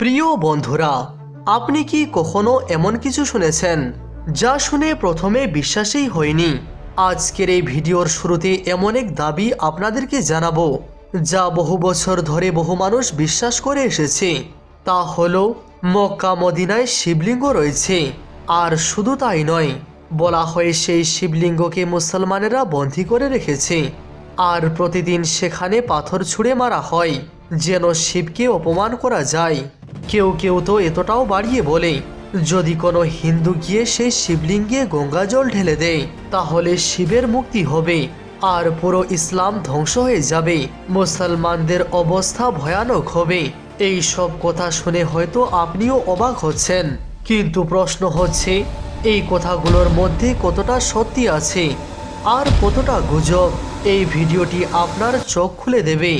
প্রিয় বন্ধুরা, আপনি কি কখনো এমন কিছু শুনেছেন যা শুনে প্রথমে বিশ্বাসই হয়নি? আজকের এই ভিডিওর শুরুতে এমন এক দাবি আপনাদেরকে জানাব, যা বহু বছর ধরে বহু মানুষ বিশ্বাস করে এসেছে। তা হলো, মক্কা মদিনায় শিবলিঙ্গ রয়েছে। আর শুধু তাই নয়, বলা হয় সেই শিবলিঙ্গকে মুসলমানেরা বন্দী করে রেখেছে। আর প্রতিদিন সেখানে পাথর ছুঁড়ে মারা হয়, যেন শিবকে অপমান করা যায়। কেউ কেউ তো এতটাও বাড়িয়ে বলে, যদি কোনো হিন্দু গিয়ে সেই শিবলিঙ্গে গঙ্গা জল ঢেলে দেয়, তাহলে শিবের মুক্তি হবে, আর পুরো ইসলাম ধ্বংস হয়ে যাবে, মুসলমানদের অবস্থা ভয়ানক হবে। এই সব কথা শুনে হয়তো আপনিও অবাক হচ্ছেন, কিন্তু প্রশ্ন হচ্ছে, এই কথাগুলোর মধ্যে কতটা সত্যি আছে, আর কতটা গুজব, এই ভিডিওটি আপনার চোখ খুলে দেবে,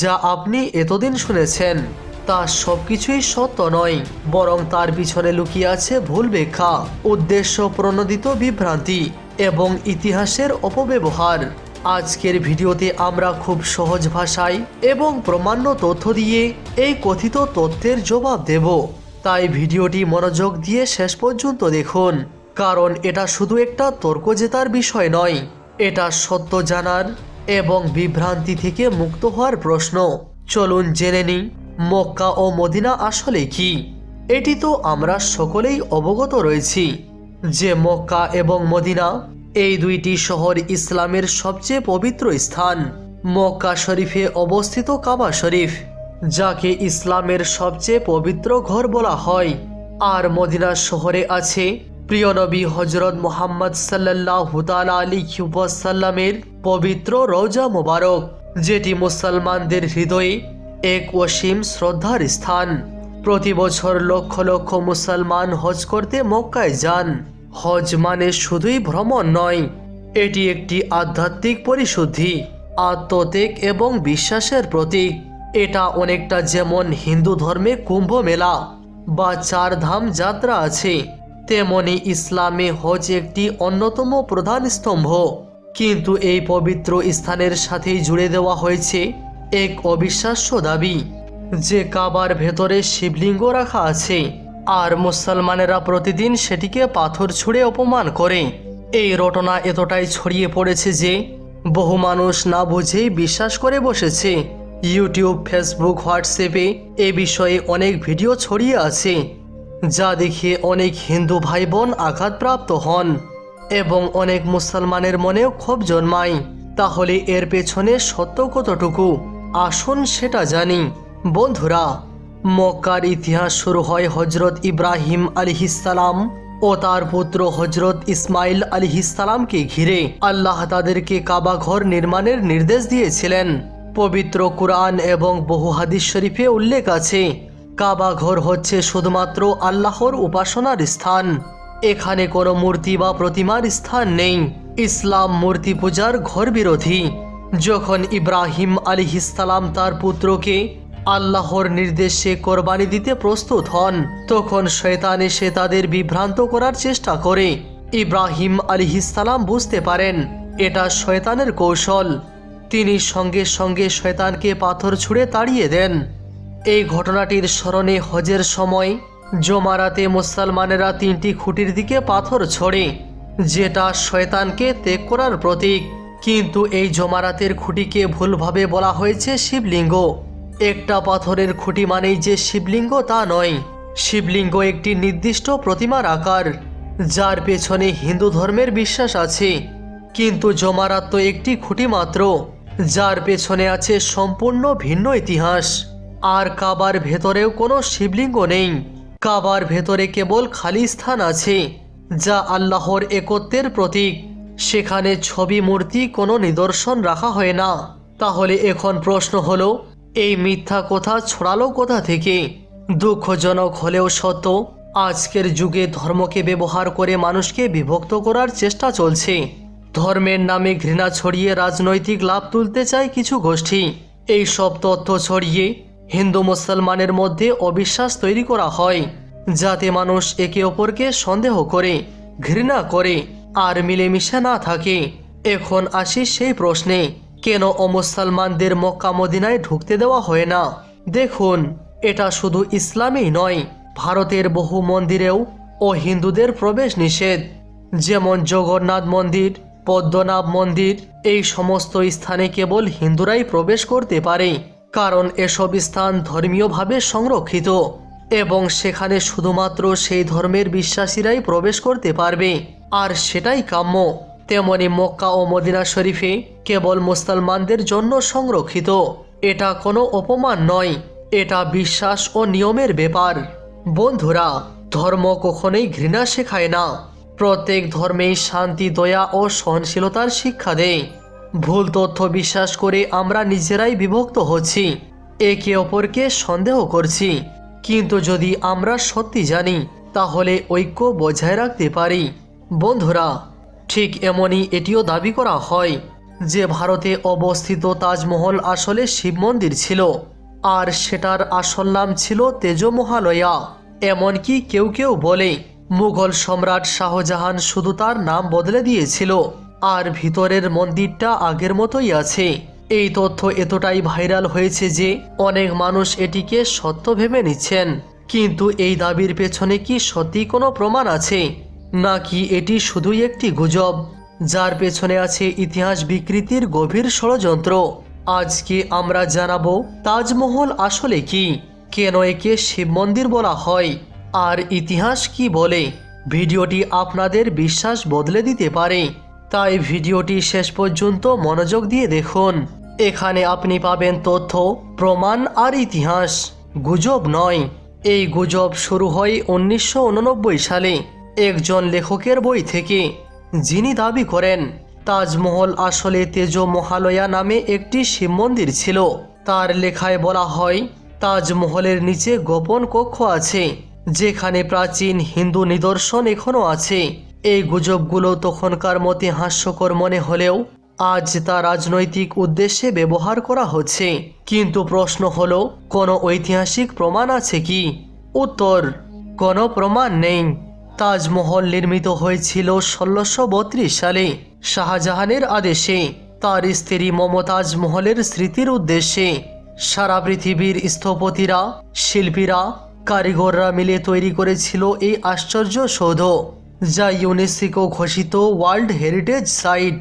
যা আপনি এতদিন শুনেছেন। তা সবকিছুই সত্য নয়, বরং তার পিছনে লুকিয়ে আছে ভুল ব্যাখ্যা, উদ্দেশ্য প্রণোদিত বিভ্রান্তি এবং ইতিহাসের অপব্যবহার। আজকের ভিডিওতে আমরা খুব সহজ ভাষায় এবং প্রমাণ্য তথ্য দিয়ে এই কথিত তথ্যের জবাব দেব। তাই ভিডিওটি মনোযোগ দিয়ে শেষ পর্যন্ত দেখুন, কারণ এটা শুধু একটা তর্ক জেতার বিষয় নয়, এটা সত্য জানার এবং বিভ্রান্তি থেকে মুক্ত হওয়ার প্রশ্ন। চলুন জেনে নিই। মক্কা ও মদিনা আসলে কি? এটি তো আমরা সকলেই অবগত রয়েছি যে মক্কা এবং মদিনা এই দুইটি শহর ইসলামের সবচেয়ে পবিত্র স্থান। মক্কা শরীফে অবস্থিত কাবা শরীফ, যাকে ইসলামের সবচেয়ে পবিত্র ঘর বলা হয়। আর মদিনা শহরে আছে প্রিয় নবী হজরত মোহাম্মদ সাল্লাহ আলী সাল্লামের পবিত্র রওজা মোবারক, যেটি মুসলমানদের হৃদয়ে এক অসীম শ্রদ্ধার স্থান। প্রতি বছর লক্ষ লক্ষ মুসলমান হজ করতে মক্কায় যান। হজ মানে শুধুই ভ্রমণ নয়, এটি একটি আধ্যাত্মিক পরিশুদ্ধি, আত্মত্যাগ এবং বিশ্বাসের প্রতীক। এটা অনেকটা যেমন হিন্দু ধর্মে কুম্ভ মেলা বা চার ধাম যাত্রা আছে, তেমনি ইসলামে হজ একটি অন্যতম প্রধান স্তম্ভ। কিন্তু এই পবিত্র স্থানের সাথেই জুড়ে দেওয়া হয়েছে এক অবিশ্বাস্য দাবি, যে কাবার ভেতরে শিবলিঙ্গ রাখা আছে, আর মুসলমানেরা প্রতিদিন সেটিকে পাথর ছুঁড়ে অপমান করে। এই রটনা এতটাই ছড়িয়ে পড়েছে যে, বহু মানুষ না বুঝেই বিশ্বাস করে বসেছে। ইউটিউব, ফেসবুক, হোয়াটসঅ্যাপে এ বিষয়ে অনেক ভিডিও ছড়িয়ে আছে, যা দেখে অনেক হিন্দু ভাই বোন আঘাতপ্রাপ্ত হন এবং অনেক মুসলমানের মনেও ক্ষোভ জন্মায়। তাহলে এর পেছনে সত্য কতটুকু? আসুন সেটা জানি। বন্ধুরা, মক্কার ইতিহাস শুরু হয় হজরত ইব্রাহিম আলিহিসালাম ও তার পুত্র হজরত ইসমাইল আলিহিসালামকে ঘিরে। আল্লাহ তাদেরকে কাবা ঘর নির্মাণের নির্দেশ দিয়েছিলেন। পবিত্র কুরআন এবং বহু হাদিস শরীফে উল্লেখ আছে, কাবা ঘর হচ্ছে শুধুমাত্র আল্লাহর উপাসনার স্থান। এখানে কোনো মূর্তি বা প্রতিমার স্থান নেই। ইসলাম মূর্তি পূজার ঘর বিরোধী যখন ইব্রাহিম আলিহিসালাম তার পুত্রকে আল্লাহর নির্দেশে কোরবানি দিতে প্রস্তুত হন, তখন শয়তান এসে তাদের বিভ্রান্ত করার চেষ্টা করে। ইব্রাহিম আলিহিসালাম বুঝতে পারেন, এটা শয়তানের কৌশল। তিনি সঙ্গে সঙ্গে শয়তানকে পাথর ছুঁড়ে তাড়িয়ে দেন। এই ঘটনাটির স্মরণে হজের সময় জমারাতে মুসলমানেরা তিনটি খুঁটির দিকে পাথর ছড়ে, যেটা শয়তানকে ত্যাগ করার প্রতীক। কিন্তু এই জমারাতের খুঁটিকে ভুলভাবে বলা হয়েছে শিবলিঙ্গ। একটা পাথরের খুঁটি মানেই যে শিবলিঙ্গ তা নয়। শিবলিঙ্গ একটি নির্দিষ্ট প্রতিমার আকার, যার পেছনে হিন্দু ধর্মের বিশ্বাস আছে। কিন্তু জমারাত তো একটি খুঁটি মাত্র, যার পেছনে আছে সম্পূর্ণ ভিন্ন ইতিহাস। আর কাবার ভেতরেও কোনো শিবলিঙ্গ নেই। কাবার ভেতরে কেবল খালি স্থান আছে, যা আল্লাহর একত্বের প্রতীক। সেখানে ছবি মূর্তি কোনো নিদর্শন রাখা হয় না। তাহলে এখন প্রশ্ন হলো, এই মিথ্যা কথা ছড়ালো কোথা থেকে? দুঃখজনক হলেও সত্য, আজকের যুগে ধর্মকে ব্যবহার করে মানুষকে বিভক্ত করার চেষ্টা চলছে। ধর্মের নামে ঘৃণা ছড়িয়ে রাজনৈতিক লাভ তুলতে চায় কিছু গোষ্ঠী। এই সব তথ্য ছড়িয়ে হিন্দু মুসলমানের মধ্যে অবিশ্বাস তৈরি করা হয়, যাতে মানুষ একে অপরকে সন্দেহ করে, ঘৃণা করে। আর মিলেমিশে না থাকে। এখন আসি সেই প্রশ্নে, কেন অমুসলমানদের মক্কা মদিনায় ঢুকতে দেওয়া হয় না? দেখুন, এটা শুধু ইসলামেই নয়, ভারতের বহু মন্দিরেও ও হিন্দুদের প্রবেশ নিষেধ। যেমন জগন্নাথ মন্দির, পদ্মনাভ মন্দির, এই সমস্ত স্থানে কেবল হিন্দুরাই প্রবেশ করতে পারে, কারণ এসব স্থান ধর্মীয়ভাবে সংরক্ষিত এবং সেখানে শুধুমাত্র সেই ধর্মের বিশ্বাসীরাই প্রবেশ করতে পারবে। আর সেটাই কাম্য। তেমনি মক্কা ও মদিনা শরীফে কেবল মুসলমানদের জন্য সংরক্ষিত। এটা কোনো অপমান নয়, এটা বিশ্বাস ও নিয়মের ব্যাপার। বন্ধুরা, ধর্ম কখনোই ঘৃণা শেখায় না। প্রত্যেক ধর্মেই শান্তি, দয়া ও সহনশীলতার শিক্ষা দেয়। ভুল তথ্য বিশ্বাস করে আমরা নিজেরাই বিভক্ত হচ্ছি, একে অপরকে সন্দেহ করছি। কিন্তু যদি আমরা সত্যি জানি, তাহলে ঐক্য বজায় রাখতে পারি। বন্ধুরা, ঠিক এমনই এটিও দাবি করা হয় যে ভারতে অবস্থিত তাজমহল আসলে শিব মন্দির ছিল আর সেটার আসল নাম ছিল তেজমহালয়া। এমনকি কেউ কেউ বলে, মুঘল সম্রাট শাহজাহান শুধু তার নাম বদলে দিয়েছিল আর ভিতরের মন্দিরটা আগের মতোই আছে। এই তথ্য এতটাই ভাইরাল হয়েছে যে অনেক মানুষ এটিকে সত্য ভেবে নিচ্ছেন। কিন্তু এই দাবির পেছনে কি সত্যি কোনো প্রমাণ আছে? নাকি এটি শুধুই একটি গুজব? যার পেছনে আছে ইতিহাস বিকৃতির গভীর ষড়যন্ত্র। আজকে আমরা জানাব তাজমহল আসলে কি? কেন একে শিব মন্দির বলা হয়? আর ইতিহাস কি বলে? ভিডিওটি আপনাদের বিশ্বাস বদলে দিতে পারে। তাই ভিডিওটি শেষ পর্যন্ত মনোযোগ দিয়ে দেখুন। এখানে আপনি পাবেন তথ্য, প্রমাণ আর ইতিহাস। গুজব নয়। এই গুজব শুরু হয় উনিশশো উননব্বই সালে। একজন লেখকের বই থেকে, যিনি দাবি করেন, তাজমহল আসলে তেজ মহালয়া নামে একটি শিব মন্দির ছিল। তার লেখায় বলা হয়, তাজমহলের নিচে গোপন কক্ষ আছে, যেখানে প্রাচীন হিন্দু নিদর্শন এখনও আছে। এই গুজবগুলো তখনকার মতে হাস্যকর মনে হলেও, আজ তা রাজনৈতিক উদ্দেশ্যে ব্যবহার করা হচ্ছে। কিন্তু প্রশ্ন হল, কোনো ঐতিহাসিক প্রমাণ আছে কি? উত্তর, কোনো প্রমাণ নেই। তাজমহল নির্মিত হয়েছিল ষোলোশো বত্রিশ সালে। শাহজাহানের আদেশে তার স্ত্রী মমতাজ মহলের স্মৃতির উদ্দেশ্যে সারা পৃথিবীর স্থপতিরা, শিল্পীরা, কারিগররা মিলে তৈরি করেছিল এই আশ্চর্য সৌধ, যা ইউনেস্কো ঘোষিত ওয়ার্ল্ড হেরিটেজ সাইট।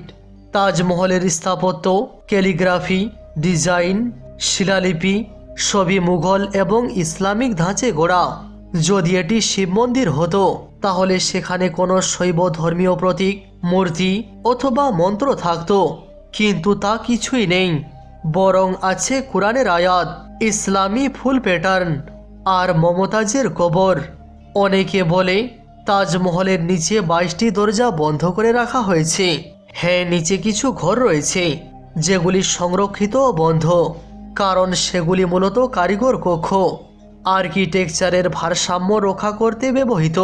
তাজমহলের স্থাপত্য, ক্যালিগ্রাফি, ডিজাইন, শিলালিপি সবই মুঘল এবং ইসলামিক ধাঁচে গড়া যদি এটি শিব মন্দির হতো তাহলে সেখানে কোনো শৈব ধর্মীয় প্রতীক, মূর্তি অথবা মন্ত্র থাকত। কিন্তু তা কিছুই নেই। বরং আছে কোরআনের আয়াত, ইসলামী ফুল প্যাটার্ন আর মমতাজের কবর। অনেকে বলে, তাজমহলের নিচে বাইশটি দরজা বন্ধ করে রাখা হয়েছে। হ্যাঁ নিচে কিছু ঘর রয়েছে, যেগুলি সংরক্ষিত ও বন্ধ। কারণ সেগুলি মূলত কারিগর কক্ষ। আর্কিটেকচারের ভারসাম্য রক্ষা করতে ব্যবহৃত।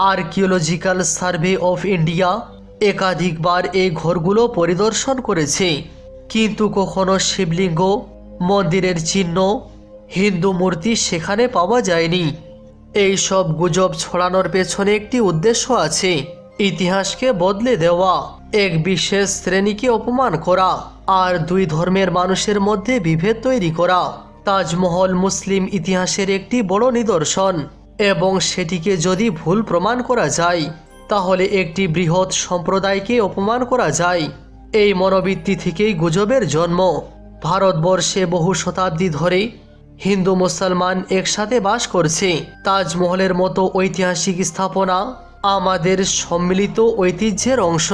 আর্কিওলজিক্যাল সার্ভে অফ ইন্ডিয়া একাধিকবার এই ঘরগুলো পরিদর্শন করেছে। কিন্তু কখনো শিবলিঙ্গ, মন্দিরের চিহ্ন, হিন্দু মূর্তি সেখানে পাওয়া যায়নি। এই সব গুজব ছড়ানোর পেছনে একটি উদ্দেশ্য আছে, ইতিহাসকে বদলে দেওয়া, এক বিশেষ শ্রেণীকে অপমান করা, আর দুই ধর্মের মানুষের মধ্যে বিভেদ তৈরি করা। তাজমহল মুসলিম ইতিহাসের একটি বড় নিদর্শন। এবং সেটিকে যদি ভুল প্রমাণ করা যায়, তাহলে একটি বৃহৎ সম্প্রদায়কে অপমান করা যায়। এই মনোবৃত্তি থেকেই গুজবের জন্ম। ভারতবর্ষে বহু শতাব্দী ধরে হিন্দু মুসলমান একসাথে বাস করছে। তাজমহলের মতো ঐতিহাসিক স্থাপনা আমাদের সম্মিলিত ঐতিহ্যের অংশ,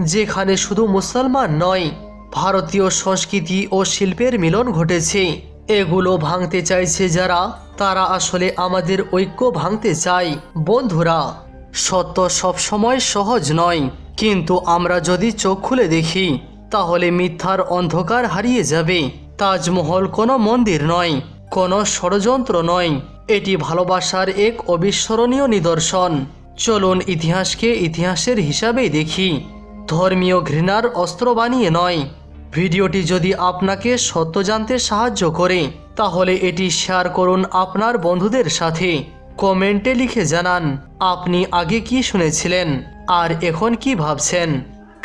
যেখানে শুধু মুসলমান নয়, ভারতীয় সংস্কৃতি ও শিল্পের মিলন ঘটেছে। এগুলো ভাঙতে চাইছে যারা তারা আসলে আমাদের ঐক্য ভাঙতে চায়। বন্ধুরা, সত্য সবসময় সহজ নয়। কিন্তু আমরা যদি চোখ খুলে দেখি, তাহলে মিথ্যার অন্ধকার হারিয়ে যাবে। তাজমহল কোনো মন্দির নয়, কোনো ষড়যন্ত্র নয়। এটি ভালোবাসার এক অবিস্মরণীয় নিদর্শন। চলুন ইতিহাসকে ইতিহাসের হিসাবেই দেখি। ধর্মীয় ঘৃণার অস্ত্র বানিয়ে নয়। ভিডিওটি যদি আপনাকে সত্য জানতে সাহায্য করে তাহলে এটি শেয়ার করুন আপনার বন্ধুদের সাথে। কমেন্টে লিখে জানান, আপনি আগে কি শুনেছিলেন? আর এখন কি ভাবছেন?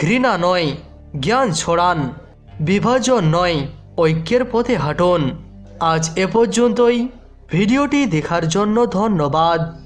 ঘৃণা নয়, জ্ঞান ছড়ান, বিভাজন নয়, ঐক্যের পথে হাঁটুন। আজ এ পর্যন্তই। ভিডিওটি দেখার জন্য ধন্যবাদ।